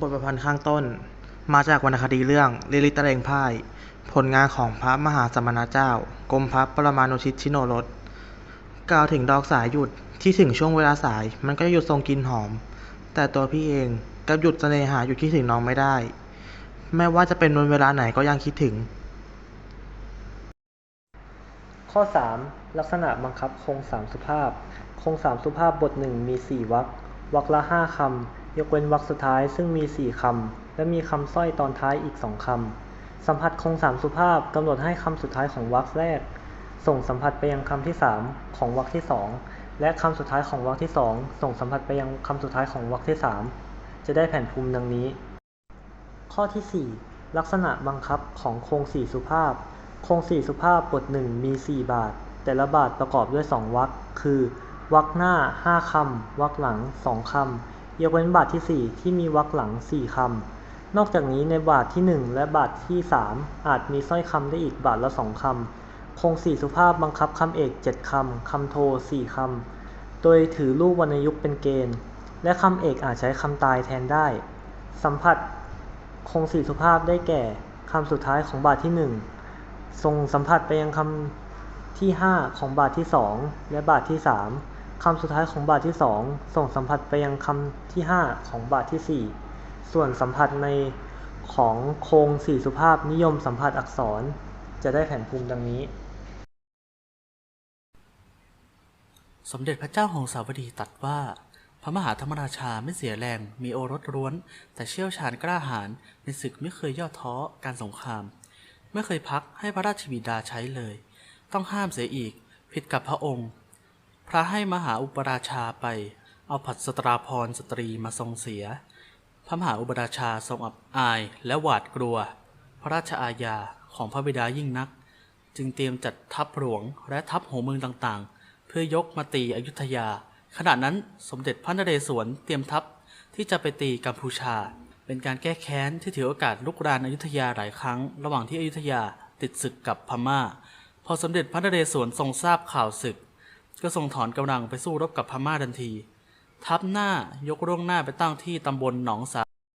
บทประพันธ์ข้างต้น มาจากวรรณคดีเรื่องลิลิตะเรงพ่าย ผลงานของพระมหาสมณเจ้า กรมพระปรมานุชิตชิโนรส กล่าวถึงดอกสายหยุดที่ถึงช่วงเวลาสายมันก็หยุดทรงกลินหอม แต่ตัวพี่เองกับหยุดเสน่หาหยุดคิดถึงน้องไม่ได้ แม้ว่าจะเป็นวันเวลาไหนก็ยังคิดถึง ข้อ 3 ลักษณะบังคับโครงสามสุภาพ โครงสามสุภาพบทหนึ่งมี 4วรรควรรคละห้าคำ ยกเว้นวรรคสุดท้ายซึ่งมี4คำ และมีคำสร้อยตอนท้ายอีก2คำ สัมผัสโครงสามสุภาพกำหนดให้คำสุดท้ายของวรรคแรก ส่งสัมผัสไปยังคำที่3ของวรรคที่2และคำสุดท้ายของวรรคที่2ส่งสัมผัสไปยังคำสุดท้ายของวรรคที่3จะได้แผ่นภูมิดังนี้ ข้อที่ 4 ลักษณะบังคับของโครงสี่สุภาพ โครงสี่สุภาพบทหนึ่งมี 4 บาท แต่ละบาทประกอบด้วย 2วรรคคือวรรคหน้า 5คำวรรคหลัง 2คำ ยกเว้นบาทที่4ที่มีวรรคหลัง4คำ นอกจากนี้ในบาทที่1และบาทที่3อาจมีสร้อยคำได้อีกบาทละ2คำโครงสี่สุภาพบังคับคำเอก7คำ คำโท4คำ โดยถือรูปวรรณยุกต์เป็นเกณฑ์ และคำเอกอาจใช้คำตายแทนได้ สัมผัสคงสี่สุภาพได้แก่คำสุดท้ายของบาทที่หนึ่งส่งสัมผัสไปยังคำที่ห้าของบาทที่สองและบาทที่สาม คำสุดท้ายของบาทที่สองส่งสัมผัสไปยังคำที่ห้าของบาทที่สี่ส่วนสัมผัสในของโครงสี่สุภาพนิยมสัมผัสอักษร จะได้แผนภูมิดังนี้ สมเด็จพระเจ้าหงสาวดีตรัสว่า พระมหาธรรมราชาไม่เสียแรง มีโอรสร้วน แต่เชี่ยวชาญกล้าหาญในศึกไม่เคยย่อท้อการสงคราม ไม่เคยพักให้พระราชบิดาใช้เลย ต้องห้ามเสียอีก ผิดกับพระองค์ พระให้มหาอุปราชาไป เอาผัดสตราพรสตรีมาทรงเสีย พระมหาอุปราชาทรงอับอายและหวาดกลัว พระราชอาญาของพระบิดายิ่งนัก จึงเตรียมจัดทัพหลวงและทัพหัวเมืองต่างๆ เพื่อยกมาตีอยุธยา ขณะนั้นสมเด็จพระนเรศวรเตรียมทัพที่จะไปตีกัมพูชา เป็นการแก้แค้นที่ถือโอกาสลุกรานอายุธยาหลายครั้ง ระหว่างที่อยุธยาติดศึกกับพม่า พอสมเด็จพระนเรศวรทรงทราบข่าวศึก ก็ส่งถอนกำลังไปสู้รบกับพม่าทันที ทัพหน้ายกร่วงหน้าไปตั้งที่ตำบลหนองสา